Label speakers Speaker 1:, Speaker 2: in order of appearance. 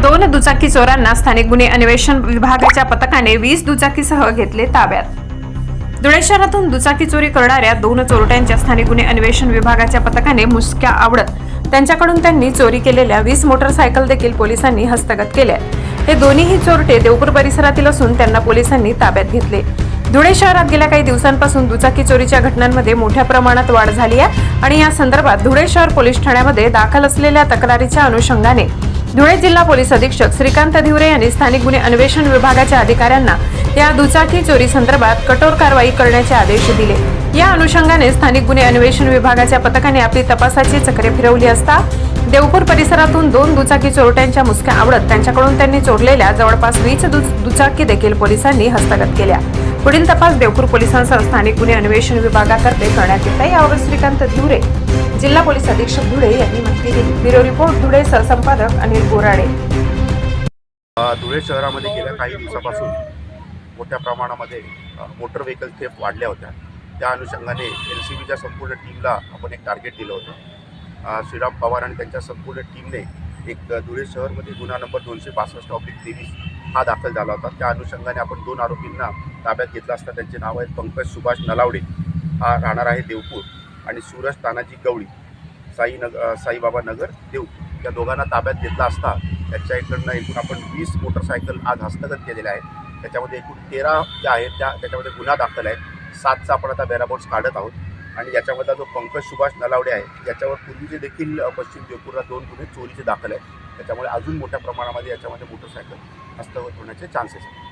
Speaker 1: दोन दुचाकी चोरांना स्थानिक गुन्हे अन्वेषण विभागाच्या पथकाने वीस दुचाकीसह घेतले ताब्यात. धुळे शहरातून दुचाकी चोरी करणाऱ्या दोन चोरट्यांच्या स्थानिक गुन्हे अन्वेषण विभागाच्या पथकाने मुसक्या आवडत त्यांच्याकडून त्यांनी चोरी केलेल्या वीस मोटरसायकल देखील पोलिसांनी हस्तगत केल्या. हे दोन्हीही चोरटे देवपूर परिसरातील असून त्यांना पोलिसांनी ताब्यात घेतले. धुळे शहरात गेल्या काही दिवसांपासून दुचाकी चोरीच्या घटनांमध्ये मोठ्या प्रमाणात वाढ झाली आहे आणि या संदर्भात धुळे शहर पोलीस ठाण्यामध्ये दाखल असलेल्या तक्रारीच्या अनुषंगाने धुळे जिल्हा पोलीस अधीक्षक श्रीकांत धिवरे यांनी स्थानिक गुन्हे अन्वेषण विभागाच्या अधिकाऱ्यांना या दुचाकी चोरी संदर्भात कठोर कारवाई करण्याचे आदेश दिले. या अनुषंगाने स्थानिक गुन्हे अन्वेषण विभागाच्या पथकाने आपली तपासाची चक्रे फिरवली असता देवपूर परिसरातून दोन दुचाकी चोरट्यांच्या मुसक्या आवडत त्यांच्याकडून त्यांनी चोरलेल्या जवळपास वीस दु- दुचाकी देखील पोलिसांनी हस्तगत केल्या. पुढील तपास देवपूर पोलिसांसह स्थानिक गुन्हे अन्वेषण विभागातर्फे करण्यात येत आहे. यावर श्रीकांत धिवरे जिल्हा पोलीस अधीक्षक धुळे यांनी माहिती दिली. ब्युरो रिपोर्ट धुळे सहसंपादक अनिल बोराडे.
Speaker 2: धुळे शहरामध्ये गेल्या काही दिवसापासून मोठ्या प्रमाणामध्ये मोटर व्हेकल थेप वाढल्या होत्या. त्या अनुषंगाने एल सी बीच्या संपूर्ण टीमला आपण एक टार्गेट दिलं होतं. श्रीराम पवार आणि त्यांच्या संपूर्ण टीमने एक धुळे शहरमध्ये गुन्हा नंबर दोनशे बासष्ट ऑब्लिक तेवीस हा दाखल झाला होता. त्या अनुषंगाने आपण दोन आरोपींना ताब्यात घेतला असता त्यांचे नाव आहेत पंकज सुभाष नलावडे. हा राहणार आहे देवपूर. आणि सूरज तानाजी गवळी साई नग साईबाबा नगर देऊ या दोघांना ताब्यात घेतला असता त्याच्या इकडनं एकूण आपण वीस मोटरसायकल आज हस्तगत केलेल्या आहेत. त्याच्यामध्ये एकूण तेरा ज्या आहेत त्या त्याच्यामध्ये गुन्हा दाखल आहेत. सातचा आपण आता बॅराबोट्स काढत आहोत. आणि याच्यामधला जो पंकज सुभाष नलावडे आहे याच्यावर पूर्वीचे देखील पश्चिम देवपूरला दोन गुन्हे चोरीचे दाखल आहेत. त्याच्यामुळे अजून मोठ्या प्रमाणामध्ये याच्यामध्ये मोटरसायकल हस्तगत होण्याचे चान्सेस आहेत.